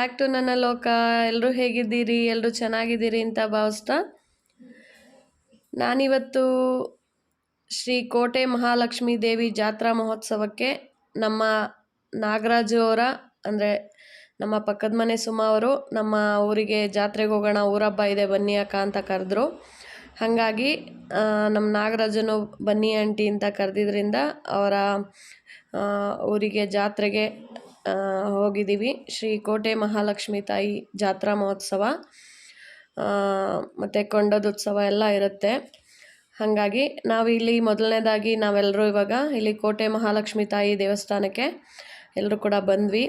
Back to ನನ್ನ ಲೋಕ ಎಲ್ಲರೂ ಹೇಗಿದ್ದೀರಿ? ಎಲ್ಲರೂ ಚೆನ್ನಾಗಿದ್ದೀರಿ ಅಂತ ಭಾವಿಸ್ತಾ. ನಾನಿವತ್ತು ಶ್ರೀ ಕೋಟೆ ಮಹಾಲಕ್ಷ್ಮೀ ದೇವಿ ಜಾತ್ರಾ ಮಹೋತ್ಸವಕ್ಕೆ ನಮ್ಮ ನಾಗರಾಜು ಅವರ, ಅಂದರೆ ನಮ್ಮ ಪಕ್ಕದ ಮನೆ ಸುಮ ಅವರು, ನಮ್ಮ ಊರಿಗೆ ಜಾತ್ರೆಗೆ ಹೋಗೋಣ, ಊರಬ್ಬ ಇದೆ, ಬನ್ನಿ ಅಕ್ಕ ಅಂತ ಕರೆದ್ರು. ಹಾಗಾಗಿ ನಮ್ಮ ನಾಗರಾಜನು ಬನ್ನಿ ಆಂಟಿ ಅಂತ ಕರೆದಿದ್ರಿಂದ ಅವರ ಊರಿಗೆ ಜಾತ್ರೆಗೆ ಹೋಗಿದ್ದೀವಿ. ಶ್ರೀ ಕೋಟೆ ಮಹಾಲಕ್ಷ್ಮಿ ತಾಯಿ ಜಾತ್ರಾ ಮಹೋತ್ಸವ ಮತ್ತು ಕೊಂಡದೋತ್ಸವ ಎಲ್ಲ ಇರುತ್ತೆ. ಹಾಗಾಗಿ ನಾವು ಇಲ್ಲಿ ಮೊದಲನೇದಾಗಿ ನಾವೆಲ್ಲರೂ ಇವಾಗ ಇಲ್ಲಿ ಕೋಟೆ ಮಹಾಲಕ್ಷ್ಮಿ ತಾಯಿ ದೇವಸ್ಥಾನಕ್ಕೆ ಎಲ್ಲರೂ ಕೂಡ ಬಂದ್ವಿ.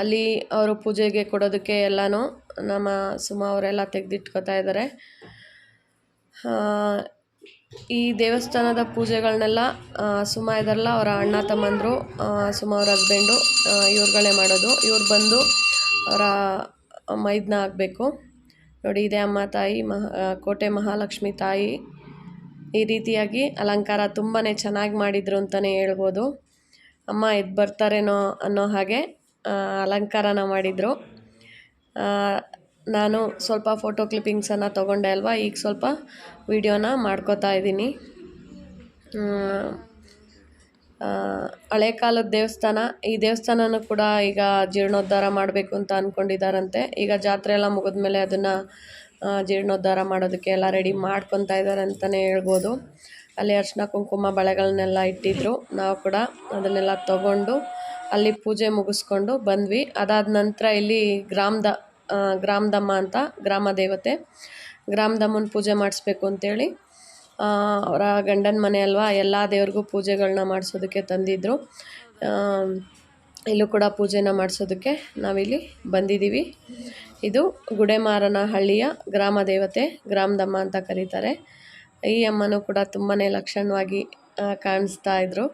ಅಲ್ಲಿ ಅವರು ಪೂಜೆಗೆ ಕೊಡೋದಕ್ಕೆ ಎಲ್ಲನೂ ನಮ್ಮ ಸುಮ ಅವರೆಲ್ಲ ತೆಗೆದಿಟ್ಕೋತಾ ಇದ್ದಾರೆ. ಈ ದೇವಸ್ಥಾನದ ಪೂಜೆಗಳನ್ನೆಲ್ಲ ಸುಮ್ಮ ಸುಮ ಇದಾರಲ್ಲ ಅವರ ಅಣ್ಣ ತಮ್ಮಂದರು ಸುಮ ಅವ್ರ ಹಸ್ಬೆಂಡು ಇವ್ರುಗಳೇ ಮಾಡೋದು. ಇವ್ರು ಬಂದು ಅವರ ಮೈದನ ಆಗಬೇಕು ನೋಡಿ, ಇದೆ ಅಮ್ಮ ತಾಯಿ, ಮಹಾ ಕೋಟೆ ಮಹಾಲಕ್ಷ್ಮಿ ತಾಯಿ. ಈ ರೀತಿಯಾಗಿ ಅಲಂಕಾರ ತುಂಬಾ ಚೆನ್ನಾಗಿ ಮಾಡಿದರು ಅಂತಲೇ ಹೇಳ್ಬೋದು. ಅಮ್ಮ ಎದ್ದು ಬರ್ತಾರೇನೋ ಅನ್ನೋ ಹಾಗೆ ಅಲಂಕಾರನ ಮಾಡಿದರು. ನಾನು ಸ್ವಲ್ಪ ಫೋಟೋ ಕ್ಲಿಪ್ಪಿಂಗ್ಸನ್ನು ತೊಗೊಂಡೆ ಅಲ್ವಾ? ಈಗ ಸ್ವಲ್ಪ ವಿಡಿಯೋನ ಮಾಡ್ಕೋತಾ ಇದ್ದೀನಿ. ಹಳೆ ಕಾಲದ ದೇವಸ್ಥಾನ, ಈ ದೇವಸ್ಥಾನನೂ ಕೂಡ ಈಗ ಜೀರ್ಣೋದ್ಧಾರ ಮಾಡಬೇಕು ಅಂತ ಅಂದ್ಕೊಂಡಿದ್ದಾರಂತೆ ಈಗ ಜಾತ್ರೆ ಎಲ್ಲ ಮುಗಿದ್ಮೇಲೆ ಅದನ್ನು ಜೀರ್ಣೋದ್ಧಾರ ಮಾಡೋದಕ್ಕೆ ಎಲ್ಲ ರೆಡಿ ಮಾಡ್ಕೊತಾ ಇದ್ದಾರೆ ಅಂತಲೇ ಹೇಳ್ಬೋದು. ಅಲ್ಲಿ ಅರ್ಶಿನ, ಕುಂಕುಮ ಬಳೆಗಳನ್ನೆಲ್ಲ ಇಟ್ಟಿದ್ರು. ನಾವು ಕೂಡ ಅದನ್ನೆಲ್ಲ ತಗೊಂಡು ಅಲ್ಲಿ ಪೂಜೆ ಮುಗಿಸ್ಕೊಂಡು ಬಂದ್ವಿ. ಅದಾದ ನಂತರ ಇಲ್ಲಿ ಗ್ರಾಮದ ಗ್ರಾಮದಮ್ಮ ಅಂತ, ಗ್ರಾಮ ದೇವತೆ. ಗ್ರಾಮದಮ್ಮನ ಪೂಜೆ ಮಾಡಿಸ್ಬೇಕು ಅಂತೇಳಿ ಅವರ ಗಂಡನ ಮನೆ ಅಲ್ವಾ, ಎಲ್ಲ ದೇವ್ರಿಗೂ ಪೂಜೆಗಳನ್ನ ಮಾಡಿಸೋದಕ್ಕೆ ತಂದಿದ್ದರು ಇಲ್ಲೂ ಕೂಡ ಪೂಜೆನ ಮಾಡಿಸೋದಕ್ಕೆ ನಾವಿಲ್ಲಿ ಬಂದಿದ್ದೀವಿ. ಇದು ಗುಡೆಮಾರನ ಹಳ್ಳಿಯ ಗ್ರಾಮ ದೇವತೆ ಗ್ರಾಮದಮ್ಮ ಅಂತ ಕರೀತಾರೆ. ಈ ಅಮ್ಮನೂ ಕೂಡ ತುಂಬಾ ಲಕ್ಷಣವಾಗಿ ಕಾಣಿಸ್ತಾ ಇದ್ದರು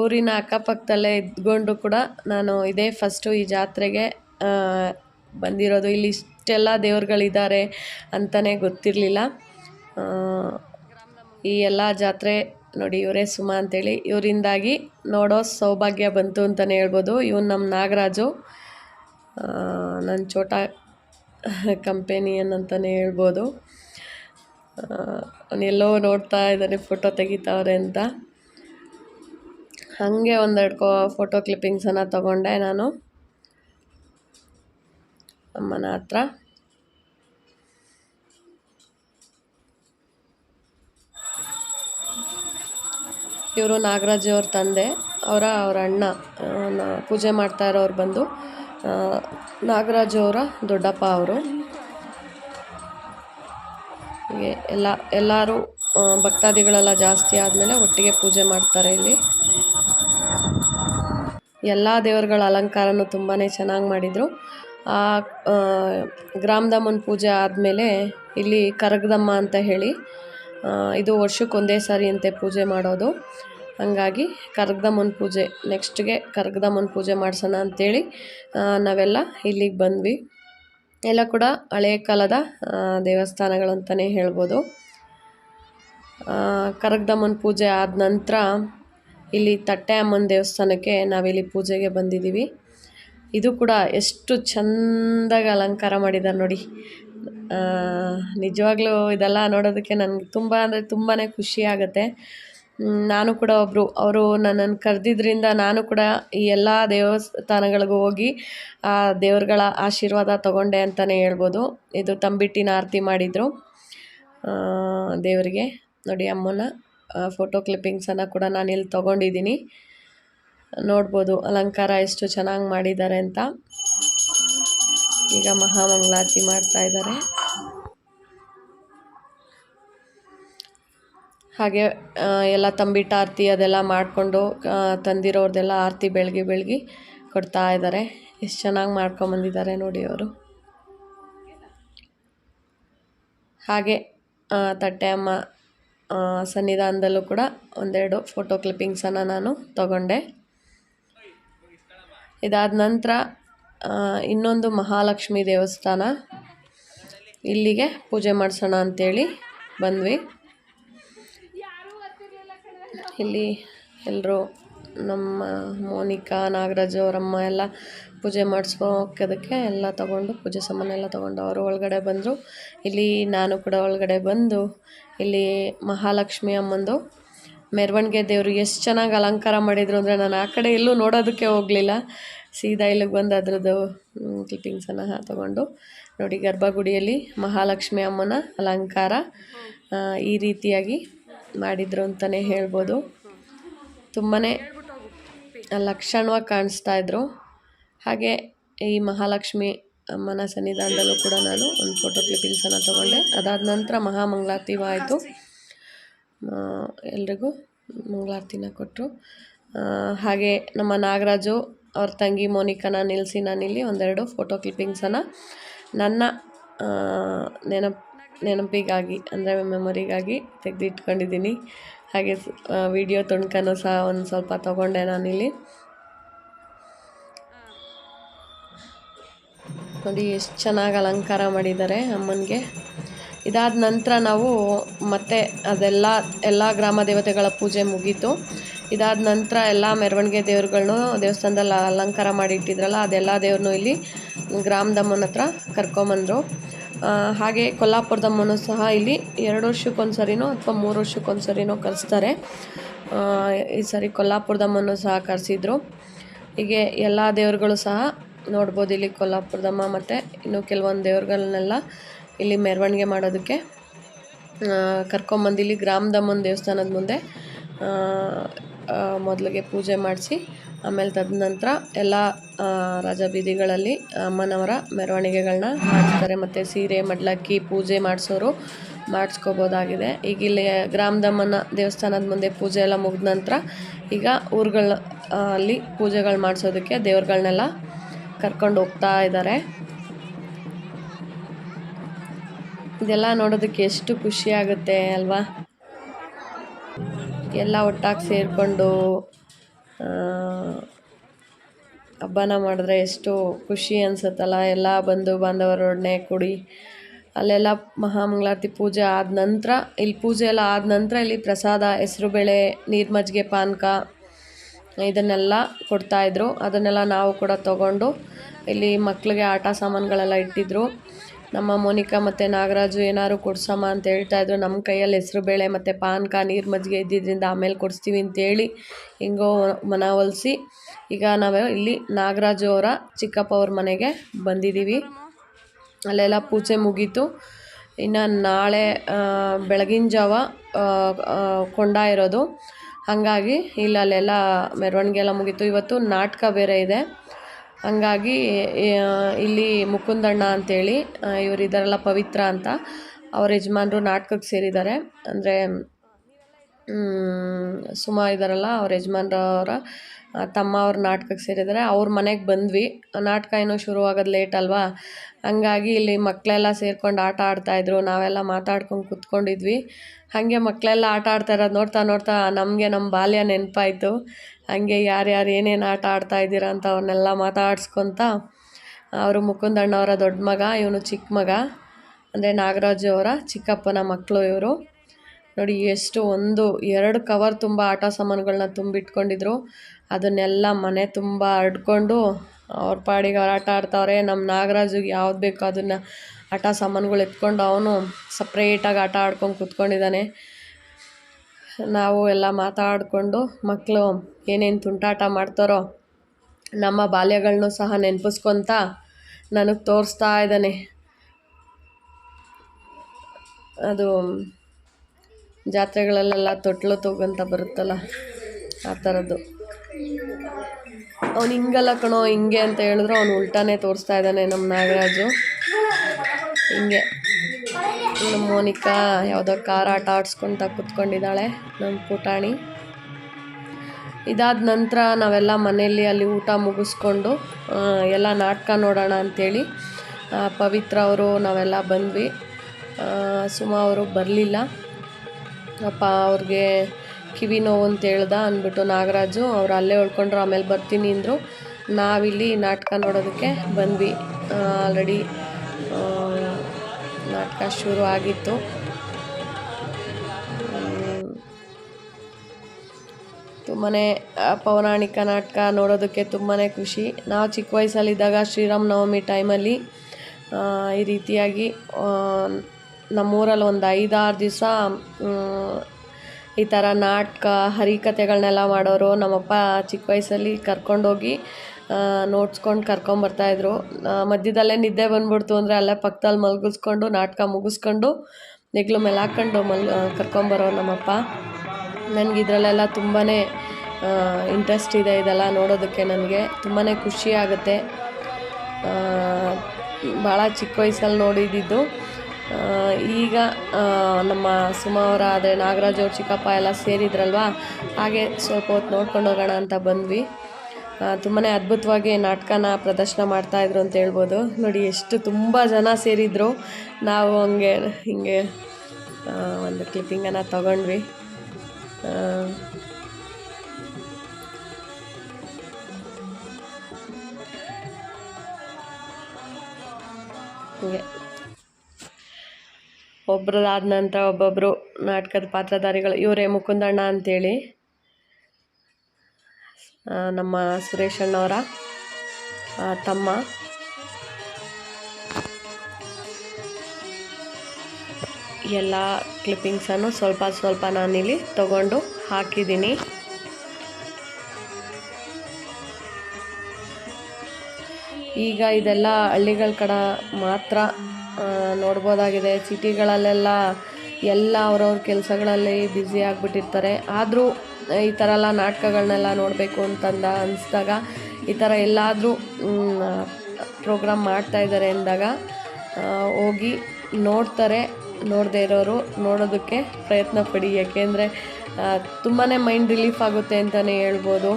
ಊರಿನ ಅಕ್ಕಪಕ್ಕದಲ್ಲೇ ಇದ್ಕೊಂಡು ಕೂಡ ನಾನು ಇದೇ ಫಸ್ಟು ಈ ಜಾತ್ರೆಗೆ ಬಂದಿರೋದು. ಇಲ್ಲಿ ಇಷ್ಟೆಲ್ಲ ದೇವ್ರುಗಳಿದ್ದಾರೆ ಅಂತಲೇ ಗೊತ್ತಿರಲಿಲ್ಲ. ಈ ಎಲ್ಲ ಜಾತ್ರೆ ನೋಡಿ ಇವರೇ ಸುಮ ಅಂತೇಳಿ. ಇವರಿಂದಾಗಿ ನೋಡೋ ಸೌಭಾಗ್ಯ ಬಂತು ಅಂತಲೇ ಹೇಳ್ಬೋದು. ಇವನು ನಮ್ಮ ನಾಗರಾಜು ನನ್ನ ಚೋಟ ಕಂಪೆನಿಯನ್ ಅಂತಲೇ ಹೇಳ್ಬೋದು. ಅವನೆಲ್ಲೋ ನೋಡ್ತಾ ಇದ್ದಾನೆ ಫೋಟೋ ತೆಗಿತಾವ್ರೆ ಅಂತ. ಹಾಗೆ ಒಂದೆರಡು ಕೋ ಫೋಟೋ ಕ್ಲಿಪ್ಪಿಂಗ್ಸನ್ನು ತಗೊಂಡೆ ನಾನು. ಅಮ್ಮನ ಹತ್ರ. ಇವರು ನಾಗರಾಜ್ ಅವ್ರ ತಂದೆ, ಅವರ ಅವರ ಅಣ್ಣ ಪೂಜೆ ಮಾಡ್ತಾ ಇರೋರು ಬಂದು ನಾಗರಾಜು ಅವರ ದೊಡ್ಡಪ್ಪ ಅವರು. ಹೀಗೆ ಎಲ್ಲ, ಎಲ್ಲರೂ ಭಕ್ತಾದಿಗಳೆಲ್ಲ ಜಾಸ್ತಿ ಆದಮೇಲೆ ಒಟ್ಟಿಗೆ ಪೂಜೆ ಮಾಡ್ತಾರೆ ಇಲ್ಲಿ. ಎಲ್ಲ ದೇವರುಗಳ ಅಲಂಕಾರನೂ ತುಂಬಾ ಚೆನ್ನಾಗಿ ಮಾಡಿದರು. ಆ ಗ್ರಾಮದಮ್ಮನ ಪೂಜೆ ಆದಮೇಲೆ ಇಲ್ಲಿ ಕರಗದಮ್ಮ ಅಂತ ಹೇಳಿ ಇದು ಇದು ವರ್ಷಕ್ಕೊಂದೇ ಸಾರಿ ಅಂತೆ ಪೂಜೆ ಮಾಡೋದು. ಹಂಗಾಗಿ ಕರಗದಮ್ಮನ ಪೂಜೆ ನೆಕ್ಸ್ಟ್ಗೆ ಕರಗದಮ್ಮನ ಪೂಜೆ ಮಾಡಿಸೋಣ ಅಂಥೇಳಿ ನಾವೆಲ್ಲ ಇಲ್ಲಿಗೆ ಬಂದ್ವಿ. ಎಲ್ಲ ಕೂಡ ಹಳೆಯ ಕಾಲದ ದೇವಸ್ಥಾನಗಳು ಅಂತಲೇ ಹೇಳ್ಬೋದು. ಕರಗದಮ್ಮನ ಪೂಜೆ ಆದ ನಂತರ ಇಲ್ಲಿ ತಟ್ಟೆ ಅಮ್ಮನ ದೇವಸ್ಥಾನಕ್ಕೆ ನಾವಿಲ್ಲಿ ಪೂಜೆಗೆ ಬಂದಿದ್ದೀವಿ. ಇದು ಕೂಡ ಎಷ್ಟು ಚಂದಾಗಿ ಅಲಂಕಾರ ಮಾಡಿದ್ದಾರೆ ನೋಡಿ. ನಿಜವಾಗ್ಲೂ ಇದೆಲ್ಲ ನೋಡೋದಕ್ಕೆ ನನಗೆ ತುಂಬ ಅಂದರೆ ತುಂಬಾ ಖುಷಿ ಆಗುತ್ತೆ. ನಾನು ಕೂಡ ಒಬ್ಬರು ಅವರು ನನ್ನನ್ನು ಕರೆದಿದ್ದರಿಂದ ನಾನು ಕೂಡ ಈ ಎಲ್ಲ ದೇವಸ್ಥಾನಗಳಿಗೂ ಹೋಗಿ ಆ ದೇವರುಗಳ ಆಶೀರ್ವಾದ ತಗೊಂಡೆ ಅಂತಲೇ ಹೇಳ್ಬೋದು. ಇದು ತಂಬಿಟ್ಟಿನ ಆರತಿ ಮಾಡಿದರು. ದೇವರಿಗೆ, ನೋಡಿ ಅಮ್ಮನ. ಫೋಟೋ ಕ್ಲಿಪ್ಪಿಂಗ್ಸನ್ನು ಕೂಡ ನಾನು ಇಲ್ಲಿ ತೊಗೊಂಡಿದ್ದೀನಿ ನೋಡ್ಬೋದು ಅಲಂಕಾರ ಎಷ್ಟು ಚೆನ್ನಾಗಿ ಮಾಡಿದ್ದಾರೆ ಅಂತ. ಈಗ ಮಹಾಮಂಗಳಾರತಿ ಮಾಡ್ತಾ ಇದ್ದಾರೆ. ಹಾಗೆ ಎಲ್ಲ ತಂಬಿಟ್ಟ ಆರತಿ ಅದೆಲ್ಲ ಮಾಡಿಕೊಂಡು ತಂದಿರೋರ್ದೆಲ್ಲ ಆರತಿ ಬೆಳಗ್ಗೆ ಬೆಳಗ್ಗೆ ಕೊಡ್ತಾ ಇದ್ದಾರೆ. ಎಷ್ಟು ಚೆನ್ನಾಗಿ ಮಾಡ್ಕೊಂಬಂದಿದ್ದಾರೆ ನೋಡಿ ಅವರು. ಹಾಗೆ ತಟ್ಟೆ ಅಮ್ಮ ಸನ್ನಿಧಾನದಲ್ಲೂ ಕೂಡ ಒಂದೆರಡು ಫೋಟೋ ಕ್ಲಿಪ್ಪಿಂಗ್ಸನ್ನು ನಾನು ತಗೊಂಡೆ. ಇದಾದ ನಂತರ ಇನ್ನೊಂದು ಮಹಾಲಕ್ಷ್ಮಿ ದೇವಸ್ಥಾನ. ಇಲ್ಲಿಗೆ ಪೂಜೆ ಮಾಡಿಸೋಣ ಅಂತೇಳಿ ಬಂದ್ವಿ. ಇಲ್ಲಿ ಎಲ್ಲರೂ ನಮ್ಮ ಮೋನಿಕಾ, ನಾಗರಾಜು ಅವರಮ್ಮ ಎಲ್ಲ ಪೂಜೆ ಮಾಡಿಸ್ಕೋದಕ್ಕೆ ಎಲ್ಲ ತಗೊಂಡು ಪೂಜೆ ಸಾಮಾನೆಲ್ಲ ತಗೊಂಡು ಅವರು ಒಳಗಡೆ ಬಂದರು. ಇಲ್ಲಿ ನಾನು ಕೂಡ ಒಳಗಡೆ ಬಂದು ಇಲ್ಲಿ ಮಹಾಲಕ್ಷ್ಮಿ ಅಮ್ಮಂದು. ಮೆರವಣಿಗೆ ದೇವರು ಎಷ್ಟು ಚೆನ್ನಾಗಿ ಅಲಂಕಾರ ಮಾಡಿದರು ಅಂದರೆ ನಾನು ಆ ಕಡೆ ಎಲ್ಲೂ ನೋಡೋದಕ್ಕೆ ಹೋಗಲಿಲ್ಲ. ಸೀದಾ ಇಲ್ಲಿಗೆ ಬಂದು ಅದರದ್ದು ಕ್ಲಿಪ್ಪಿಂಗ್ಸನ್ನು ತಗೊಂಡು ನೋಡಿ ಗರ್ಭಗುಡಿಯಲ್ಲಿ ಮಹಾಲಕ್ಷ್ಮಿ ಅಮ್ಮನ ಅಲಂಕಾರ ಈ ರೀತಿಯಾಗಿ ಮಾಡಿದರು ಅಂತಲೇ ಹೇಳ್ಬೋದು. ತುಂಬಾ ಲಕ್ಷಣವಾಗಿ ಕಾಣಿಸ್ತಾ ಇದ್ರು. ಹಾಗೆ ಈ ಮಹಾಲಕ್ಷ್ಮಿ ಅಮ್ಮನ ಸನ್ನಿಧಾನದಲ್ಲೂ ಕೂಡ ನಾನು ಒಂದು ಫೋಟೋ ಕ್ಲಿಪ್ಪಿಂಗ್ಸನ್ನು ತೊಗೊಂಡೆ. ಅದಾದ ನಂತರ ಮಹಾಮಂಗಳಾರತಿ ಆಯಿತು. ಎಲ್ರಿಗೂ ಮಂಗಳಾರತಿನ ಕೊಟ್ಟರು ಹಾಗೆ ನಮ್ಮ ನಾಗರಾಜು ಅವ್ರ ತಂಗಿ ಮೋನಿಕನ ನಿಲ್ಲಿಸಿ ನಾನಿಲ್ಲಿ ಒಂದೆರಡು ಫೋಟೋ ಕ್ಲಿಪ್ಪಿಂಗ್ಸನ್ನು ನನ್ನ ನೆನಪು, ನೆನಪಿಗಾಗಿ, ಅಂದರೆ ಮೆಮೊರಿಗಾಗಿ ತೆಗೆದಿಟ್ಕೊಂಡಿದ್ದೀನಿ. ಹಾಗೆ ವಿಡಿಯೋ ತುಣುಕನ್ನು ಸಹ ಒಂದು ಸ್ವಲ್ಪ ತೊಗೊಂಡೆ ನಾನಿಲ್ಲಿ. ನೋಡಿ, ಎಷ್ಟು ಚೆನ್ನಾಗಿ ಅಲಂಕಾರ ಮಾಡಿದ್ದಾರೆ ಅಮ್ಮನಿಗೆ. ಇದಾದ ನಂತರ ನಾವು ಮತ್ತೆ ಅದೆಲ್ಲ, ಎಲ್ಲ ಗ್ರಾಮ ದೇವತೆಗಳ ಪೂಜೆ ಮುಗೀತು. ಇದಾದ ನಂತರ ಎಲ್ಲ ಮೆರವಣಿಗೆ ದೇವ್ರುಗಳ್ನು ದೇವಸ್ಥಾನದಲ್ಲಿ ಅಲಂಕಾರ ಮಾಡಿ ಇಟ್ಟಿದ್ರಲ್ಲ, ಅದೆಲ್ಲ ದೇವ್ರನ್ನೂ ಇಲ್ಲಿ ಗ್ರಾಮದಮ್ಮನ ಹತ್ರ ಕರ್ಕೊಂಬಂದರು. ಹಾಗೆ ಕೊಲ್ಲಾಪುರದಮ್ಮನು ಸಹ ಇಲ್ಲಿ ಎರಡು ವರ್ಷಕ್ಕೊಂದ್ಸರಿನೋ ಅಥವಾ ಮೂರು ವರ್ಷಕ್ಕೊಂದ್ಸರಿನೋ ಕರೆಸ್ತಾರೆ. ಈ ಸರಿ ಕೊಲ್ಲಾಪುರದಮ್ಮನೂ ಸಹ ಕರೆಸಿದ್ರು. ಹೀಗೆ ಎಲ್ಲ ದೇವ್ರುಗಳು ಸಹ ನೋಡ್ಬೋದು ಇಲ್ಲಿ ಕೊಲ್ಲಾಪುರದಮ್ಮ ಮತ್ತು ಇನ್ನು ಕೆಲವೊಂದು ದೇವ್ರುಗಳನ್ನೆಲ್ಲ ಇಲ್ಲಿ ಮೆರವಣಿಗೆ ಮಾಡೋದಕ್ಕೆ ಕರ್ಕೊಂಬಂದು ಇಲ್ಲಿ ಗ್ರಾಮದಮ್ಮನ ದೇವಸ್ಥಾನದ ಮುಂದೆ ಮೊದಲಿಗೆ ಪೂಜೆ ಮಾಡಿಸಿ, ಆಮೇಲೆ ತದನಂತರ ಎಲ್ಲ ರಜ ಬೀದಿಗಳಲ್ಲಿ ಅಮ್ಮನವರ ಮೆರವಣಿಗೆಗಳನ್ನ ಮಾಡಿಸ್ತಾರೆ. ಮತ್ತು ಸೀರೆ, ಮಡ್ಲಕ್ಕಿ ಪೂಜೆ ಮಾಡಿಸೋರು ಮಾಡಿಸ್ಕೋಬೋದಾಗಿದೆ. ಈಗ ಇಲ್ಲಿ ಗ್ರಾಮದಮ್ಮನ ದೇವಸ್ಥಾನದ ಮುಂದೆ ಪೂಜೆ ಎಲ್ಲ ಮುಗಿದ ನಂತರ ಈಗ ಊರುಗಳ ಅಲ್ಲಿ ಪೂಜೆಗಳು ಮಾಡಿಸೋದಕ್ಕೆ ದೇವ್ರುಗಳ್ನೆಲ್ಲ ಕರ್ಕೊಂಡು ಹೋಗ್ತಾ ಇದ್ದಾರೆ. ಇದೆಲ್ಲ ನೋಡೋದಕ್ಕೆ ಎಷ್ಟು ಖುಷಿ ಆಗುತ್ತೆ ಅಲ್ವಾ? ಎಲ್ಲ ಒಟ್ಟಾಗಿ ಸೇರಿಕೊಂಡು ಹಬ್ಬನ ಮಾಡಿದ್ರೆ ಎಷ್ಟು ಖುಷಿ ಅನ್ಸುತ್ತಲ್ಲ. ಎಲ್ಲ ಬಂಧು ಬಾಂಧವರೊಡನೆ ಕುಡಿ ಅಲ್ಲೆಲ್ಲ ಮಹಾಮಂಗಳಾರತಿ ಪೂಜೆ ಆದ ನಂತರ, ಇಲ್ಲಿ ಪೂಜೆ ಎಲ್ಲ ಆದ ನಂತರ ಇಲ್ಲಿ ಪ್ರಸಾದ ಹೆಸರುಬೇಳೆ ನೀರು ಮಜ್ಜಿಗೆ ಪಾನಕ ಇದನ್ನೆಲ್ಲ ಕೊಡ್ತಾಯಿದ್ರು ಅದನ್ನೆಲ್ಲ ನಾವು ಕೂಡ ತಗೊಂಡು ಇಲ್ಲಿ ಮಕ್ಕಳಿಗೆ ಆಟ ಸಾಮಾನುಗಳೆಲ್ಲ ಇಟ್ಟಿದ್ರು. ನಮ್ಮ ಮೋನಿಕಾ ಮತ್ತು ನಾಗರಾಜು ಏನಾದ್ರು ಕೊಡ್ಸಮ್ಮ ಅಂತ ಹೇಳ್ತಾಯಿದ್ರು ನಮ್ಮ ಕೈಯಲ್ಲಿ ಹೆಸ್ರುಬೇಳೆ ಮತ್ತು ಪಾನಕ ನೀರು ಮಜ್ಜಿಗೆ ಇದ್ದಿದ್ದರಿಂದ ಆಮೇಲೆ ಕೊಡಿಸ್ತೀವಿ ಅಂತೇಳಿ ಹಿಂಗೋ ಮನವೊಲಿಸಿ ಈಗ ನಾವು ಇಲ್ಲಿ ನಾಗರಾಜು ಅವರ ಚಿಕ್ಕಪ್ಪ ಅವ್ರ ಮನೆಗೆ ಬಂದಿದ್ದೀವಿ ಅಲ್ಲೆಲ್ಲ ಪೂಜೆ ಮುಗೀತು. ಇನ್ನು ನಾಳೆ ಬೆಳಗಿನ ಜಾವ ಕೊಂಡ ಇರೋದು. ಹಾಗಾಗಿ ಇಲ್ಲಿ ಅಲ್ಲೆಲ್ಲ ಮೆರವಣಿಗೆ ಎಲ್ಲ ಮುಗೀತು. ಇವತ್ತು ನಾಟಕ ಬೇರೆ ಇದೆ. ಹಂಗಾಗಿ ಇಲ್ಲಿ ಮುಕುಂದಣ್ಣ ಅಂತೇಳಿ ಇವರು ಇದ್ದಾರಲ್ಲ ಪವಿತ್ರ ಅಂತ. ಅವ್ರ ಯಜಮಾನ್ರು ನಾಟಕಕ್ಕೆ ಸೇರಿದ್ದಾರೆ. ಅಂದರೆ ಸುಮಾ ಇದ್ದಾರಲ್ಲ, ಅವ್ರ ಯಜಮಾನ್ರವರ ತಮ್ಮ ಅವ್ರ ನಾಟಕಕ್ಕೆ ಸೇರಿದ್ದಾರೆ ಅವ್ರ ಮನೆಗೆ ಬಂದ್ವಿ. ನಾಟಕ ಏನೋ ಶುರುವಾಗೋದು ಲೇಟ್ ಅಲ್ವಾ? ಹಂಗಾಗಿ ಇಲ್ಲಿ ಮಕ್ಕಳೆಲ್ಲ ಸೇರ್ಕೊಂಡು ಆಟ ಆಡ್ತಾಯಿದ್ರು ನಾವೆಲ್ಲ ಮಾತಾಡ್ಕೊಂಡು ಕೂತ್ಕೊಂಡಿದ್ವಿ. ಹಾಗೆ ಮಕ್ಕಳೆಲ್ಲ ಆಟ ಆಡ್ತಾ ಇರೋದು ನೋಡ್ತಾ ನೋಡ್ತಾ ನಮಗೆ ನಮ್ಮ ಬಾಲ್ಯ ನೆನಪಾಯಿತು. ಹಾಗೆ ಯಾರ್ಯಾರು ಏನೇನು ಆಟ ಆಡ್ತಾ ಇದ್ದೀರಾ ಅಂತ ಅವ್ರನ್ನೆಲ್ಲ ಮಾತಾಡ್ಸ್ಕೊತ ಅವರು ಮುಕುಂದಣ್ಣವರ ದೊಡ್ಡ ಮಗ, ಇವನು ಚಿಕ್ಕ ಮಗ. ಅಂದರೆ ನಾಗರಾಜು ಅವರ ಚಿಕ್ಕಪ್ಪನ ಮಕ್ಕಳು ಇವರು. ನೋಡಿ, ಎಷ್ಟು ಒಂದು, ಎರಡು ಕವರ್ ತುಂಬ ಆಟ ಸಾಮಾನುಗಳನ್ನ ತುಂಬಿಟ್ಕೊಂಡಿದ್ರು. ಅದನ್ನೆಲ್ಲ ಮನೆ ತುಂಬ ಹರಡ್ಕೊಂಡು ಅವ್ರ ಪಾಡಿಗೆ ಅವ್ರು ಆಟ ಆಡ್ತಾವ್ರೆ. ನಮ್ಮ ನಾಗರಾಜುಗೆ ಯಾವ್ದು ಬೇಕೋ ಅದನ್ನು ಆಟ ಸಾಮಾನುಗಳು ಎತ್ಕೊಂಡು ಅವನು ಸಪ್ರೇಟಾಗಿ ಆಟ ಆಡ್ಕೊಂಡು ಕೂತ್ಕೊಂಡಿದ್ದಾನೆ ನಾವು ಎಲ್ಲ ಮಾತಾಡಿಕೊಂಡು ಮಕ್ಕಳು ಏನೇನು ತುಂಟಾಟ ಮಾಡ್ತಾರೋ ನಮ್ಮ ಬಾಲ್ಯಗಳನ್ನೂ ಸಹ ನೆನಪಿಸ್ಕೊತ ನನಗೆ ತೋರಿಸ್ತಾ ಇದ್ದಾನೆ ಅದು ಜಾತ್ರೆಗಳಲ್ಲೆಲ್ಲ ತೊಟ್ಲು ತೊಗಂತ ಬರುತ್ತಲ್ಲ, ಆ ಥರದ್ದು. ಅವ್ನು ಹಿಂಗಲ್ಲ ಕಣೋ, ಹಿಂಗೆ ಅಂತ ಹೇಳಿದ್ರು ಅವ್ನು ಉಲ್ಟಾನೇ ತೋರಿಸ್ತಾ ಇದ್ದಾನೆ ನಮ್ಮ ನಾಗರಾಜು. ಹಿಂಗೆ. ನಮ್ಮ ಮೋನಿಕಾ ಯಾವುದೋ ಕಾರ್ ಆಟ ಆಡಿಸ್ಕೊಂತ ಕೂತ್ಕೊಂಡಿದ್ದಾಳೆ, ನಮ್ಮ ಪುಟಾಣಿ ಇದಾದ ನಂತರ ನಾವೆಲ್ಲ ಮನೆಯಲ್ಲಿ ಅಲ್ಲಿ ಊಟ ಮುಗಿಸ್ಕೊಂಡು ಎಲ್ಲ ನಾಟಕ ನೋಡೋಣ ಅಂಥೇಳಿ ಪವಿತ್ರ ಅವರು ನಾವೆಲ್ಲ ಬಂದ್ವಿ. ಸುಮಾ ಅವರು ಬರಲಿಲ್ಲ. ಅಪ್ಪ ಅವ್ರಿಗೆ ಕಿವಿ ನೋವು ಅಂತ ಹೇಳ್ದ ಅಂದ್ಬಿಟ್ಟು ನಾಗರಾಜು, ಅವ್ರು ಅಲ್ಲೇ ಉಳ್ಕೊಂಡ್ರು, ಆಮೇಲೆ ಬರ್ತೀನಿ ಅಂದರು. ನಾವಿಲ್ಲಿ ನಾಟಕ ನೋಡೋದಕ್ಕೆ ಬಂದ್ವಿ. ಆಲ್ರೆಡಿ ನಾಟಕ ಶುರು ಆಗಿತ್ತು. ತುಂಬಾ ಪೌರಾಣಿಕ ನಾಟಕ ನೋಡೋದಕ್ಕೆ ತುಂಬಾ ಖುಷಿ. ನಾವು ಚಿಕ್ಕ ವಯಸ್ಸಲ್ಲಿದ್ದಾಗ ಶ್ರೀರಾಮ ನವಮಿ ಟೈಮಲ್ಲಿ ಈ ರೀತಿಯಾಗಿ ನಮ್ಮೂರಲ್ಲಿ ಒಂದು ಐದಾರು ದಿವಸ ಈ ಥರ ನಾಟಕ ಹರಿಕತೆಗಳನ್ನೆಲ್ಲ ಮಾಡೋರು ನಮ್ಮಪ್ಪ ಚಿಕ್ಕ ವಯಸ್ಸಲ್ಲಿ ಕರ್ಕೊಂಡೋಗಿ ನೋಡ್ಸ್ಕೊಂಡು ಕರ್ಕೊಂಬರ್ತಾಯಿದ್ರು ಮಧ್ಯದಲ್ಲೇ ನಿದ್ದೆ ಬಂದ್ಬಿಡ್ತು ಅಂದರೆ ಅಲ್ಲೇ ಪಕ್ಕದಲ್ಲಿ ಮಲಗಿಸ್ಕೊಂಡು ನಾಟಕ ಮುಗಿಸ್ಕೊಂಡು ನೆಗ್ಲು ಮೇಲೆ ಹಾಕ್ಕೊಂಡು ಮಲ್ ಕರ್ಕೊಂಬರೋ ನಮ್ಮಪ್ಪ. ನನಗೆ ಇದರಲ್ಲೆಲ್ಲ ತುಂಬಾ ಇಂಟ್ರೆಸ್ಟ್ ಇದೆ ಇದೆಲ್ಲ ನೋಡೋದಕ್ಕೆ ನನಗೆ. ತುಂಬಾ ಖುಷಿ ಆಗುತ್ತೆ. ಭಾಳ ಚಿಕ್ಕ ವಯಸ್ಸಲ್ಲಿ ನೋಡಿದ್ದಿದ್ದು ಆ, ಈಗ ನಮ್ಮ ಸುಮಾವರ ಆದರೆ ನಾಗರಾಜ್ ಅವ್ರ ಚಿಕ್ಕಪ್ಪ ಎಲ್ಲ ಸೇರಿದ್ರಲ್ವ? ಹಾಗೆ ಸ್ವಲ್ಪ ಹೊತ್ತು ನೋಡ್ಕೊಂಡು ಹೋಗೋಣ ಅಂತ ಬಂದ್ವಿ. ತುಂಬಾ ಅದ್ಭುತವಾಗಿ ನಾಟಕನ ಪ್ರದರ್ಶನ ಮಾಡ್ತಾಯಿದ್ರು ಅಂತ ಹೇಳ್ಬೋದು. ನೋಡಿ, ಎಷ್ಟು ತುಂಬ ಜನ ಸೇರಿದ್ರು. ನಾವು ಹಂಗೆ, ಹಿಂಗೆ ಒಂದು ಕ್ಲಿಪ್ಪಿಂಗನ್ನು ತಗೊಂಡ್ವಿ. ಹೀಗೆ. ಒಬ್ರದಾದ ನಂತರ ಒಬ್ಬೊಬ್ಬರು ನಾಟಕದ ಪಾತ್ರಧಾರಿಗಳು. ಇವರೇ ಮುಕುಂದಣ್ಣ ಅಂತೇಳಿ. ನಮ್ಮ ಸುರೇಶ್ ಅಣ್ಣವರ ಆ, ತಮ್ಮ. ಎಲ್ಲ ಕ್ಲಿಪ್ಪಿಂಗ್ಸನ್ನು ಸ್ವಲ್ಪ ಸ್ವಲ್ಪ ನಾನಿಲ್ಲಿ ತಗೊಂಡು ಹಾಕಿದ್ದೀನಿ. ಈಗ ಇದೆಲ್ಲ ಹಳ್ಳಿಗಳ ಕಡೆ ಮಾತ್ರ ನೋಡ್ಬೋದಾಗಿದೆ. ಸಿಟಿಗಳಲ್ಲೆಲ್ಲ ಎಲ್ಲ ಅವ್ರವ್ರ ಕೆಲಸಗಳಲ್ಲಿ ಬ್ಯುಸಿ ಆಗಿಬಿಟ್ಟಿರ್ತಾರೆ. ಆದರೂ ಈ ಥರ ಎಲ್ಲ ನಾಟಕಗಳನ್ನೆಲ್ಲ ನೋಡಬೇಕು ಅಂತಂದ ಅನಿಸ್ದಾಗ, ಈ ಥರ ಎಲ್ಲಾದರೂ ಪ್ರೋಗ್ರಾಮ್ ಮಾಡ್ತಾ ಇದ್ದಾರೆ ಅಂದಾಗ ಹೋಗಿ ನೋಡ್ತಾರೆ, ನೋಡದೇ ಇರೋರು, ನೋಡೋದಕ್ಕೆ ಪ್ರಯತ್ನ ಪಡಿ. ಯಾಕೆಂದರೆ ತುಂಬಾ ಮೈಂಡ್ ರಿಲೀಫ್ ಆಗುತ್ತೆ ಅಂತಲೇ ಹೇಳ್ಬೋದು.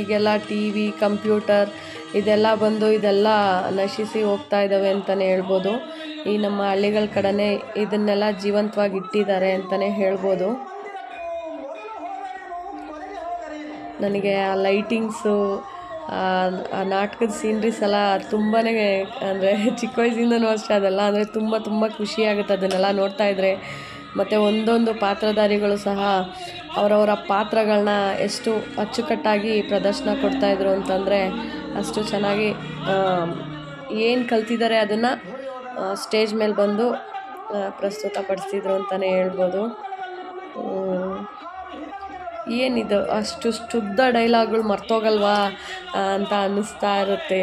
ಈಗೆಲ್ಲ ಟಿ ವಿ, ಕಂಪ್ಯೂಟರ್ ಇದೆಲ್ಲ ಬಂದು ಇದೆಲ್ಲ ನಶಿಸಿ ಹೋಗ್ತಾ ಇದ್ದಾವೆ ಅಂತಲೇ ಹೇಳ್ಬೋದು. ಈ ನಮ್ಮ ಹಳ್ಳಿಗಳ ಕಡೆನೇ ಇದನ್ನೆಲ್ಲ ಜೀವಂತವಾಗಿ ಇಟ್ಟಿದ್ದಾರೆ ಅಂತಲೇ ಹೇಳ್ಬೋದು. ನನಗೆ ಆ ಲೈಟಿಂಗ್ಸು ಆ ನಾಟಕದ ಸೀನ್ರೀಸ್ ಎಲ್ಲ ತುಂಬಾ ಅಂದರೆ ಚಿಕ್ಕ ವಯಸ್ಸಿಂದನೂ ಅಷ್ಟೇ ಅದೆಲ್ಲ. ಅಂದರೆ ತುಂಬ ತುಂಬ ಖುಷಿಯಾಗುತ್ತೆ ಅದನ್ನೆಲ್ಲ ನೋಡ್ತಾ ಇದ್ದರೆ ಮತ್ತು ಒಂದೊಂದು ಪಾತ್ರಧಾರಿಗಳು ಸಹ ಅವರವರ ಪಾತ್ರಗಳನ್ನ ಎಷ್ಟು ಅಚ್ಚುಕಟ್ಟಾಗಿ ಪ್ರದರ್ಶನ ಕೊಡ್ತಾಯಿದ್ರು ಅಂತಂದರೆ ಅಷ್ಟು ಚೆನ್ನಾಗಿ ಏನು ಕಲ್ತಿದ್ದಾರೆ ಅದನ್ನು ಸ್ಟೇಜ್ ಮೇಲೆ ಬಂದು ಪ್ರಸ್ತುತ ಪಡಿಸ್ತಿದ್ರು ಅಂತಲೇ ಹೇಳ್ಬೋದು. ಏನಿದು, ಅಷ್ಟು ಶುದ್ಧ ಡೈಲಾಗ್ಗಳು ಮರ್ತೋಗಲ್ವಾ ಅಂತ ಅನ್ನಿಸ್ತಾ ಇರುತ್ತೆ.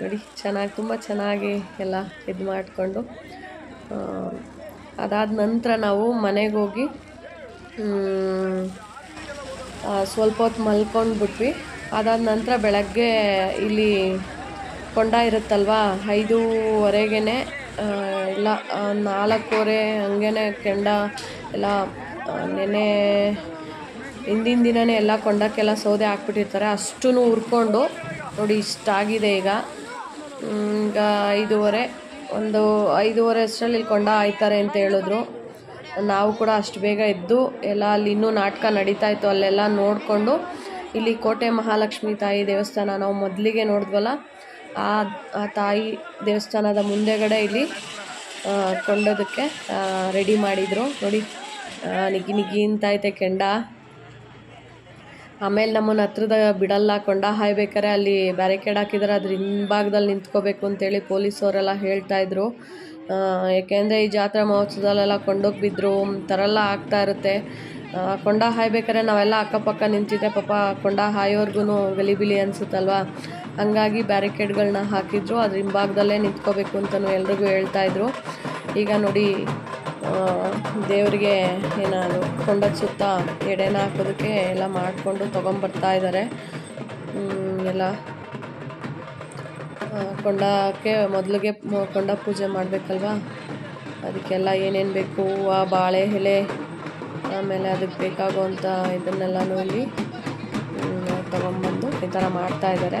ನೋಡಿ, ಚೆನ್ನಾಗಿ, ತುಂಬ ಚೆನ್ನಾಗಿ ಎಲ್ಲ ಇದು ಮಾಡಿಕೊಂಡು ಅದಾದ ನಂತರ ನಾವು ಮನೆಗೆ ಹೋಗಿ ಸ್ವಲ್ಪ ಹೊತ್ತು ಮಲ್ಕೊಂಡ್ಬಿಟ್ವಿ. ಅದಾದ ನಂತರ ಬೆಳಗ್ಗೆ ಇಲ್ಲಿ ಕೊಂಡ ಇರುತ್ತಲ್ವಾ? ಐದೂವರೆಗೆ ಇಲ್ಲ ನಾಲ್ಕೂವರೆ ಹಂಗೇನೆ ಕೆಂಡ ಎಲ್ಲ ನೆನೆ ಹಿಂದಿನ ದಿನವೇ ಎಲ್ಲ ಕೊಂಡಕ್ಕೆಲ್ಲ ಸೌದೆ ಹಾಕ್ಬಿಟ್ಟಿರ್ತಾರೆ. ಅಷ್ಟೂ ಹುರ್ಕೊಂಡು ನೋಡಿ ಇಷ್ಟಾಗಿದೆ ಈಗ. ಈಗ ಐದೂವರೆ, ಒಂದು ಐದೂವರೆ ಅಷ್ಟರಲ್ಲಿ ಇಲ್ಲಿ ಕೊಂಡ ಆಯ್ತಾರೆ ಅಂತ ಹೇಳಿದ್ರು. ನಾವು ಕೂಡ ಅಷ್ಟು ಬೇಗ ಎದ್ದು ಎಲ್ಲ ಅಲ್ಲಿ ಇನ್ನೂ ನಾಟಕ ನಡೀತಾ ಇತ್ತು, ಅಲ್ಲೆಲ್ಲ ನೋಡಿಕೊಂಡು ಇಲ್ಲಿ ಕೋಟೆ ಮಹಾಲಕ್ಷ್ಮಿ ತಾಯಿ ದೇವಸ್ಥಾನ ನಾವು ಮೊದಲಿಗೆ ನೋಡಿದ್ವಲ್ಲ ಆ ತಾಯಿ ದೇವಸ್ಥಾನದ ಮುಂದೆಗಡೆ ಇಲ್ಲಿ ಕೊಂಡೋದಕ್ಕೆ ರೆಡಿ ಮಾಡಿದರು. ನೋಡಿ ನಿಗಿ ನಿಗಿ ಅಂತ ಐತೆ ಕೆಂಡ. ಆಮೇಲೆ ನಮ್ಮನ್ನು ಹತ್ರದ ಬಿಡಲ್ಲ ಕೊಂಡ ಹಾಯ್ಬೇಕಾರೆ ಅಲ್ಲಿ ಬ್ಯಾರಿಕೇಡ್ ಹಾಕಿದ್ದಾರೆ ಅದ್ರ ಹಿಂಭಾಗದಲ್ಲಿ ನಿಂತ್ಕೋಬೇಕು ಅಂತೇಳಿ ಪೊಲೀಸವರೆಲ್ಲ ಹೇಳ್ತಾ ಇದ್ರು. ಆ, ಯಾಕೆಂದರೆ ಈ ಜಾತ್ರಾ ಮಹೋತ್ಸವದಲ್ಲೆಲ್ಲ ಕೊಂಡೋಗಿ ಬಿದ್ದರು ಥರ ಎಲ್ಲ ಆಗ್ತಾ ಇರುತ್ತೆ. ಕೊಂಡ ಹಾಯ್ಬೇಕಾದ್ರೆ ನಾವೆಲ್ಲ ಅಕ್ಕಪಕ್ಕ ನಿಂತಿದ್ದೆ ಪಾಪ ಕೊಂಡ ಹಾಯೋರ್ಗು ಗಲಿಬಿಲಿ ಅನ್ಸುತ್ತಲ್ವಾ? ಹಂಗಾಗಿ ಬ್ಯಾರಿಕೇಡ್ಗಳನ್ನ ಹಾಕಿದ್ರು. ಅದ್ರ ಹಿಂಭಾಗದಲ್ಲೇ ನಿಂತ್ಕೋಬೇಕು ಅಂತಲೂ ಎಲ್ರಿಗೂ ಹೇಳ್ತಾಯಿದ್ರು ಈಗ ನೋಡಿ ದೇವರಿಗೆ ಏನಾದ್ರು ಕೊಂಡದ ಸುತ್ತ ಎಡೆನ ಹಾಕೋದಕ್ಕೆ ಎಲ್ಲ ಮಾಡಿಕೊಂಡು ತೊಗೊಂಬರ್ತಾ ಇದ್ದಾರೆ ಎಲ್ಲ ಕೊಂಡಕ್ಕೆ ಮೊದಲಿಗೆ ಕೊಂಡ ಪೂಜೆ ಮಾಡಬೇಕಲ್ವಾ? ಅದಕ್ಕೆಲ್ಲ ಏನೇನು ಬೇಕು? ಹೂವು ಬಾಳೆ ಎಲೆ ಆಮೇಲೆ ಅದಕ್ಕೆ ಬೇಕಾಗುವಂಥ ಇದನ್ನೆಲ್ಲನೂ ಇಲ್ಲಿ ತೊಗೊಂಬಂದು ಈ ಥರ ಮಾಡ್ತಾ ಇದ್ದಾರೆ.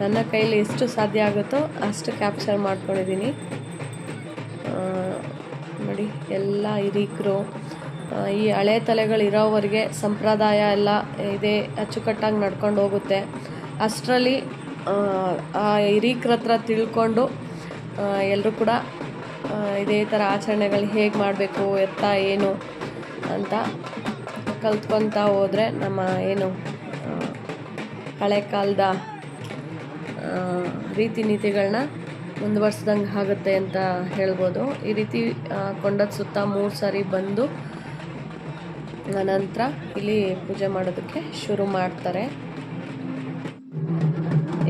ನನ್ನ ಕೈಲಿ ಎಷ್ಟು ಸಾಧ್ಯ ಆಗುತ್ತೋ ಅಷ್ಟು ಕ್ಯಾಪ್ಚರ್ ಮಾಡ್ಕೊಂಡಿದ್ದೀನಿ. ನೋಡಿ, ಎಲ್ಲ ಹಿರೀಕರು ಈ ಹಳೆ ತಲೆಗಳಿರೋವರೆಗೆ ಸಂಪ್ರದಾಯ ಎಲ್ಲ ಇದೇ, ಅಚ್ಚುಕಟ್ಟಾಗಿ ನಡ್ಕೊಂಡು ಹೋಗುತ್ತೆ. ಅಷ್ಟರಲ್ಲಿ, ಆ ಹಿರೀಕ್ರ ಹತ್ರ ತಿಳ್ಕೊಂಡು ಎಲ್ಲರೂ ಕೂಡ ಇದೇ ಥರ ಆಚರಣೆಗಳು ಹೇಗೆ ಮಾಡಬೇಕು, ಎತ್ತ, ಏನು ಅಂತ ಕಲ್ತ್ಕೊತಾ ಹೋದರೆ ನಮ್ಮ ಏನು ಹಳೆ ಕಾಲದ ರೀತಿ ನೀತಿಗಳನ್ನ ಮುಂದುವರ್ಸ್ದಂಗೆ ಆಗುತ್ತೆ ಅಂತ ಹೇಳ್ಬೋದು. ಈ ರೀತಿ ಕೊಂಡದ ಸುತ್ತ ಮೂರು ಸಾರಿ ಬಂದು ನಂತರ ಇಲ್ಲಿ ಪೂಜೆ ಮಾಡೋದಕ್ಕೆ ಶುರು ಮಾಡ್ತಾರೆ.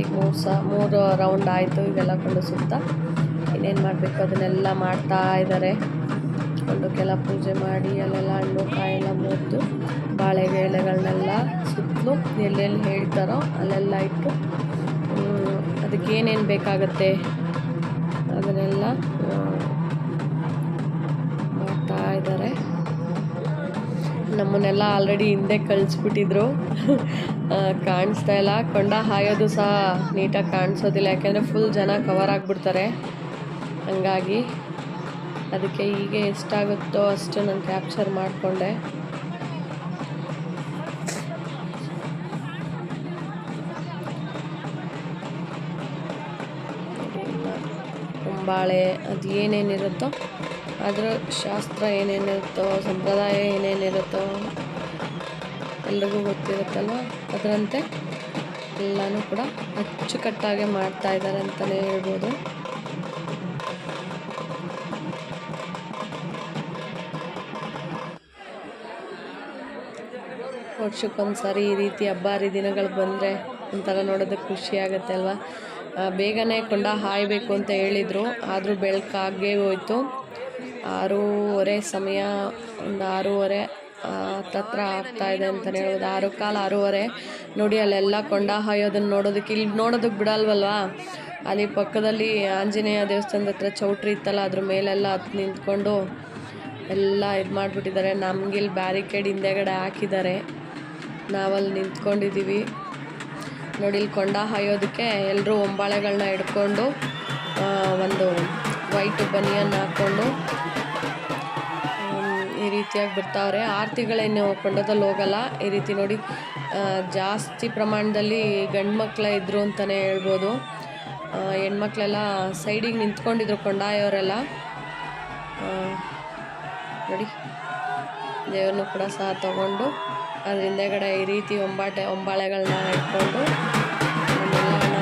ಈಗ ಮೂರು ಸಹ ಮೂರು ರೌಂಡ್ ಆಯಿತು, ಇವೆಲ್ಲ ಕೊಂಡು ಸುತ್ತ. ಇನ್ನೇನು ಮಾಡಬೇಕು? ಅದನ್ನೆಲ್ಲ ಮಾಡ್ತಾ ಇದ್ದಾರೆ ಕೊಂಡಕ್ಕೆಲ್ಲ ಪೂಜೆ ಮಾಡಿ, ಅಲ್ಲೆಲ್ಲ ಹಣ್ಣು, ಕಾಯೆಲ್ಲ ಮುರಿದು ಬಾಳೆ ಎಲೆಗಳನ್ನೆಲ್ಲ ಸುತ್ತಲೂ ಎಲ್ಲೆಲ್ಲಿ ಹೇಳ್ತಾರೋ ಅಲ್ಲೆಲ್ಲ ಇಟ್ಟು ಅದಕ್ಕೆ ಏನೇನು ಬೇಕಾಗತ್ತೆ ಅದನ್ನೆಲ್ಲ ಮಾಡ್ತಾ ಇದ್ದಾರೆ. ನಮ್ಮನ್ನೆಲ್ಲ ಆಲ್ರೆಡಿ ಹಿಂದೆ ಕಳಿಸ್ಬಿಟ್ಟಿದ್ರು. ಕಾಣಿಸ್ತಾ ಇಲ್ಲ. ಕೊಂಡ ಹಾಯೋದು ಸಹ ನೀಟಾಗಿ ಕಾಣಿಸೋದಿಲ್ಲ. ಯಾಕೆಂದರೆ ಫುಲ್ ಜನ ಕವರ್ ಆಗಿಬಿಡ್ತಾರೆ. ಹಂಗಾಗಿ ಅದಕ್ಕೆ ಹೀಗೆ ಎಷ್ಟಾಗುತ್ತೋ ಅಷ್ಟು ನಾನು ಕ್ಯಾಪ್ಚರ್ ಮಾಡಿಕೊಂಡೆ. ಕುಂಬಾಳೆ, ಅದು ಏನೇನಿರುತ್ತೋ, ಅದರ ಶಾಸ್ತ್ರ ಏನೇನಿರುತ್ತೋ, ಸಂಪ್ರದಾಯ ಏನೇನಿರುತ್ತೋ ಎಲ್ರಿಗೂ ಗೊತ್ತಿರುತ್ತಲ್ವ? ಅದರಂತೆ ಎಲ್ಲನೂ ಕೂಡ ಅಚ್ಚುಕಟ್ಟಾಗೆ ಮಾಡ್ತಾ ಇದ್ದಾರೆ ಅಂತಲೇ ಹೇಳ್ಬೋದು. ವರ್ಷಕ್ಕೊಂದ್ಸರಿ ಈ ರೀತಿ ಹಬ್ಬ ಹರಿದಿನಗಳು ಬಂದರೆ ಒಂಥರ ನೋಡೋದಕ್ಕೆ ಖುಷಿ ಆಗುತ್ತೆ ಅಲ್ವಾ? ಬೇಗನೆ ಕೊಂಡ ಹಾಯಬೇಕು ಅಂತ ಹೇಳಿದರು. ಆದರೂ ಬೆಳಕಾಗೇ ಹೋಯಿತು. ಆರೂವರೆ ಸಮಯ, ಒಂದು ಆರೂವರೆ ತತ್ರ ಹತ್ತತ್ರ ಆಗ್ತಾ ಇದೆ ಅಂತಲೇ ಹೇಳ್ಬೋದು. ಆರು ಕಾಲು ಆರೂವರೆ. ನೋಡಿ, ಅಲ್ಲೆಲ್ಲ ಕೊಂಡ ಹಾಯೋದನ್ನು ನೋಡೋದಕ್ಕೆ ಇಲ್ಲಿ ನೋಡೋದಕ್ಕೆ ಬಿಡಲ್ವಲ್ವಾ? ಅಲ್ಲಿ ಪಕ್ಕದಲ್ಲಿ ಆಂಜನೇಯ ದೇವಸ್ಥಾನದ ಹತ್ರ ಚೌಟ್ರಿ ಇತ್ತಲ್ಲ, ಅದ್ರ ಮೇಲೆಲ್ಲ ಹತ್ತು ನಿಂತ್ಕೊಂಡು ಎಲ್ಲ ಇದು ಮಾಡಿಬಿಟ್ಟಿದ್ದಾರೆ ನಮಗಿಲ್ಲಿ ಬ್ಯಾರಿಕೇಡ್ ಹಿಂದೆಗಡೆ ಹಾಕಿದ್ದಾರೆ. ನಾವಲ್ಲಿ ನಿಂತ್ಕೊಂಡಿದ್ದೀವಿ. ನೋಡಿ, ಇಲ್ಲಿ ಕೊಂಡ ಹಾಯೋದಕ್ಕೆ ಎಲ್ಲರೂ ಒಂಬಾಳೆಗಳನ್ನ ಹಿಡ್ಕೊಂಡು ಒಂದು ವೈಟ್ ಬನಿಯನ್ ಹಾಕ್ಕೊಂಡು ಈ ರೀತಿಯಾಗಿ ಬರ್ತಾವ್ರೆ ಆರತಿಗಳೇನು ಕೊಂಡದಲ್ಲಿ ಹೋಗಲ್ಲ. ಈ ರೀತಿ ನೋಡಿ ಜಾಸ್ತಿ ಪ್ರಮಾಣದಲ್ಲಿ ಗಂಡು ಮಕ್ಕಳೇ ಇದ್ದರು ಅಂತಲೇ ಹೇಳ್ಬೋದು ಹೆಣ್ಮಕ್ಳೆಲ್ಲ ಸೈಡಿಗೆ ನಿಂತ್ಕೊಂಡಿದ್ರು ಕೊಂಡಾಯವರೆಲ್ಲ ನೋಡಿ, ದೇವ್ರನ್ನೂ ಕೂಡ ಸಹ ತಗೊಂಡು ಅದ್ರ ಹಿಂದೆಗಡೆ ಈ ರೀತಿ ಒಂಬಾಟೆ ಒಂಬಾಳೆಗಳನ್ನ ಇಟ್ಕೊಂಡು ನಮ್ಮೆಲ್ಲ ಅಣ್ಣ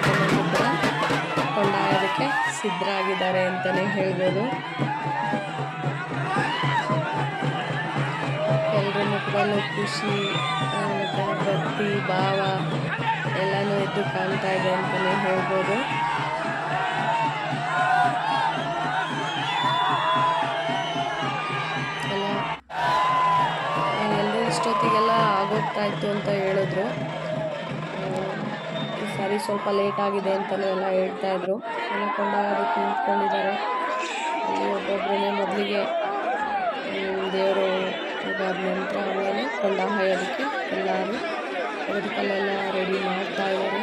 ಕೊಂಡಾಯೋದಕ್ಕೆ ಸಿದ್ಧರಾಗಿದ್ದಾರೆ ಅಂತಲೇ ಹೇಳ್ಬೋದು ಎಲ್ರೂ ಕೂಡ ಖುಷಿ ಭಕ್ತಿ ಭಾವ ಎಲ್ಲನೂ ಎದ್ದು ಕಾಣ್ತಾ ಇದೆ ಅಂತಲೇ ಹೇಳ್ಬೋದು ಇತ್ತು ಅಂತ ಹೇಳಿದ್ರು. ಈ ಸಾರಿ ಸ್ವಲ್ಪ ಲೇಟ್ ಆಗಿದೆ ಅಂತಲೂ ಎಲ್ಲ ಹೇಳ್ತಾ ಇದ್ರು. ಎಲ್ಲ ಕೊಂಡೋಗೋದಕ್ಕೆ ನಿಂತ್ಕೊಂಡಿದ್ದಾರೆ. ಒಬ್ಬೊಬ್ಬರೇ ಮೊದಲಿಗೆ ದೇವರು ಇದಾದ ನಂತರ ಆಮೇಲೆ ಕೊಂಡ ಹಾಯೋದಕ್ಕೆ ಎಲ್ಲರೂ ಅದಕ್ಕೆಲ್ಲ ರೆಡಿ ಮಾಡ್ತಾ ಇದ್ದಾರೆ.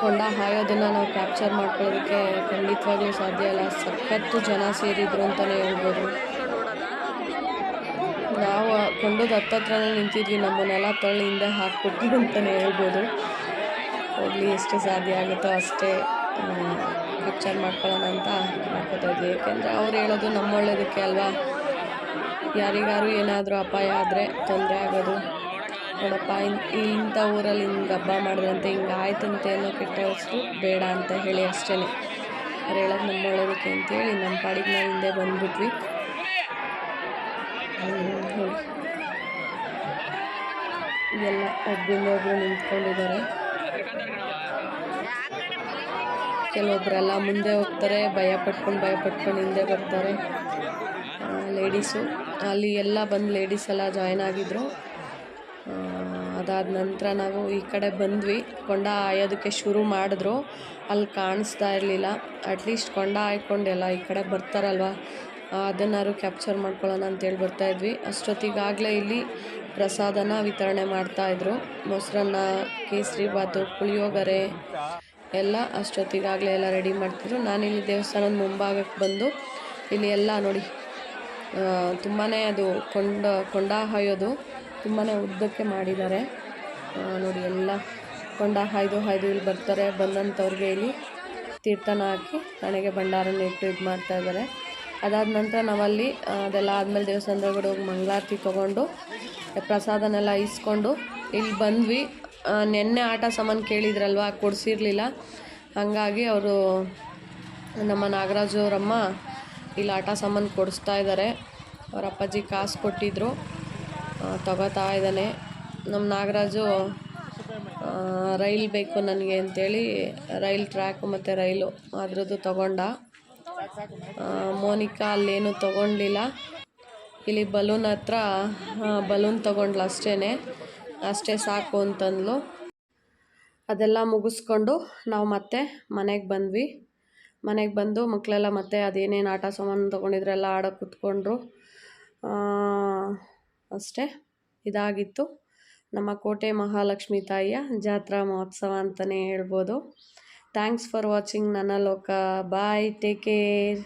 ಕೊಂಡ ಹಾಯೋದನ್ನು ನಾವು ಕ್ಯಾಪ್ಚರ್ ಮಾಡ್ಕೊಳ್ಳೋದಕ್ಕೆ ಖಂಡಿತವಾಗ್ಲೂ ಸಾಧ್ಯ ಇಲ್ಲ ಸಖತ್ತು ಜನ ಸೇರಿದ್ರು ಅಂತಲೇ ಹೇಳ್ಬೋದು. ಕೊಂಡದ ಹತ್ತತ್ರನೇ ನಿಂತಿದ್ವಿ, ನಮ್ಮನ್ನೆಲ್ಲ ತಳ್ಳಿ ಹಿಂದೆ ಹಾಕ್ಬಿಟ್ರು ಅಂತಲೇ ಹೇಳ್ಬೋದು. ಹೋಗಲಿ, ಎಷ್ಟು ಸಾಧ್ಯ ಆಗುತ್ತೋ ಅಷ್ಟೇ ಪಿಕ್ಚರ್ ಮಾಡ್ಕೊಳ್ಳೋಣ ಅಂತ ಮಾಡ್ಕೋತಾ ಇದ್ವಿ. ಯಾಕೆಂದರೆ ಅವ್ರು ಹೇಳೋದು ನಮ್ಮ ಒಳ್ಳೇದಕ್ಕೆ ಅಲ್ವಾ? ಯಾರಿಗಾರು ಏನಾದರೂ ಅಪಾಯ ಆದರೆ ತೊಂದರೆ ಆಗೋದು. ನೋಡಪ್ಪ ಇಂಥ ಊರಲ್ಲಿ ಹಿಂಗೆ ಹಬ್ಬ ಮಾಡಿದ್ರಂತೆ, ಹಿಂಗೆ ಆಯ್ತಂತೆ ಅನ್ನೋ ಕೆಟ್ಟ ವಸ್ತು ಬೇಡ ಅಂತ ಹೇಳಿ ಅಷ್ಟೇ ಅವ್ರು ಹೇಳೋದು ನಮ್ಮ ಒಳ್ಳೇದಕ್ಕೆ ಅಂತೇಳಿ, ನಮ್ಮ ಪಾಡಿಗೆ ನಾವು ಹಿಂದೆ ಬಂದ್ಬಿಟ್ವಿ. ಇದೆಲ್ಲ ಒಬ್ಬರಿಂದ ಒಬ್ಬರು ನಿಂತ್ಕೊಂಡಿದ್ದಾರೆ. ಕೆಲವೊಬ್ಬರೆಲ್ಲ ಮುಂದೆ ಹೋಗ್ತಾರೆ, ಭಯ ಪಟ್ಕೊಂಡು ಭಯ ಪಟ್ಕೊಂಡು ಹಿಂದೆ ಬರ್ತಾರೆ. ಲೇಡೀಸು ಅಲ್ಲಿ ಎಲ್ಲ ಬಂದು ಲೇಡೀಸ್ ಎಲ್ಲ ಜಾಯ್ನ್ ಆಗಿದ್ರು. ಅದಾದ ನಂತರ ನಾವು ಈ ಕಡೆ ಬಂದ್ವಿ. ಕೊಂಡ ಆಯೋದಕ್ಕೆ ಶುರು ಮಾಡಿದ್ರು. ಅಲ್ಲಿ ಕಾಣಿಸ್ತಾ ಇರಲಿಲ್ಲ. ಅಟ್ಲೀಸ್ಟ್ ಕೊಂಡ ಆಯ್ಕೊಂಡೆಲ್ಲ ಈ ಕಡೆ ಬರ್ತಾರಲ್ವ? ಅದನ್ನಾರು ಕ್ಯಾಪ್ಚರ್ ಮಾಡ್ಕೊಳ್ಳೋಣ ಅಂತೇಳಿ ಬರ್ತಾಯಿದ್ವಿ ಅಷ್ಟೊತ್ತಿಗಾಗಲೇ ಇಲ್ಲಿ ಪ್ರಸಾದನ ವಿತರಣೆ ಮಾಡ್ತಾಯಿದ್ರು ಮೊಸರನ್ನ, ಕೇಸರಿ ಬಾತು, ಪುಳಿಯೋಗರೆ ಎಲ್ಲ ಅಷ್ಟೊತ್ತಿಗಾಗಲೇ ಎಲ್ಲ ರೆಡಿ ಮಾಡ್ತಿದ್ರು. ನಾನಿಲ್ಲಿ ದೇವಸ್ಥಾನದ ಮುಂಭಾಗಕ್ಕೆ ಬಂದು ಇಲ್ಲಿ ಎಲ್ಲ ನೋಡಿ ತುಂಬಾ ಅದು ಕೊಂಡ ಕೊಂಡ ಹಾಯೋದು ತುಂಬಾ ಉದ್ದಕ್ಕೆ ಮಾಡಿದ್ದಾರೆ. ನೋಡಿ ಎಲ್ಲ ಕೊಂಡ ಹಾಯ್ದು ಹಾಯ್ದು ಇಲ್ಲಿ ಬರ್ತಾರೆ. ಬಂದಂಥವ್ರಿಗೆ ಇಲ್ಲಿ ತೀರ್ಥನ ಹಾಕಿ ನನಗೆ ಭಂಡಾರನ ಇಟ್ಟು ಇದು ಮಾಡ್ತಾ ಇದ್ದಾರೆ. ಅದಾದ ನಂತರ ನಾವಲ್ಲಿ ಅದೆಲ್ಲ ಆದಮೇಲೆ ದೇವಸ್ಥಾನದೊಳಗಡೆ ಹೋಗಿ ಮಂಗಳಾರತಿ ತೊಗೊಂಡು ಪ್ರಸಾದನೆಲ್ಲ ಇಸ್ಕೊಂಡು, ಇಲ್ಲಿ ಬಂದ್ವಿ. ನೆನ್ನೆ ಆಟ ಸಾಮಾನು ಕೇಳಿದ್ರಲ್ವ, ಕೊಡಿಸಿರ್ಲಿಲ್ಲ. ಹಾಗಾಗಿ ಅವರು ನಮ್ಮ ನಾಗರಾಜು ಅವರಮ್ಮ ಇಲ್ಲಿ ಆಟ ಸಾಮಾನು ಕೊಡಿಸ್ತಾ ಇದ್ದಾರೆ ಅವ್ರ ಅಪ್ಪಾಜಿ ಕಾಸು ಕೊಟ್ಟಿದ್ರು. ತಗೋತಾ ಇದ್ದಾನೆ. ನಮ್ಮ ನಾಗರಾಜು ರೈಲ್ ಬೇಕು ನನಗೆ ಅಂತೇಳಿ, ರೈಲ್ ಟ್ರ್ಯಾಕು ಮತ್ತು ರೈಲು ಅದರದ್ದು ತಗೊಂಡ. ಮೋನಿಕಾ ಅಲ್ಲೇನು ತೊಗೊಂಡಿಲ್ಲ. ಇಲ್ಲಿ ಬಲೂನ್ ಹತ್ರ ಬಲೂನ್ ತೊಗೊಂಡ್ಲು ಅಷ್ಟೇ ಅಷ್ಟೇ ಸಾಕು ಅಂತಂದ್ಲು. ಅದೆಲ್ಲ ಮುಗಿಸ್ಕೊಂಡು ನಾವು ಮತ್ತೆ ಮನೆಗೆ ಬಂದ್ವಿ. ಮನೆಗೆ ಬಂದು ಮಕ್ಕಳೆಲ್ಲ ಮತ್ತೆ ಅದೇನೇನು ಆಟ ಸಾಮಾನು ತೊಗೊಂಡಿದ್ರೆಲ್ಲ ಆಡೋಕೆ ಕೂತ್ಕೊಂಡ್ರು. ಅಷ್ಟೇ. ಇದಾಗಿತ್ತು. ನಮ್ಮ ಕೋಟೆ ಮಹಾಲಕ್ಷ್ಮಿ ತಾಯಿಯ ಜಾತ್ರಾ ಮಹೋತ್ಸವ ಅಂತಲೇ ಹೇಳ್ಬೋದು. ಥ್ಯಾಂಕ್ಸ್ ಫಾರ್ ವಾಚಿಂಗ್ ನನ್ನ ಲೋಕ ಬಾಯ್ ಟೇಕ್ ಕೇರ್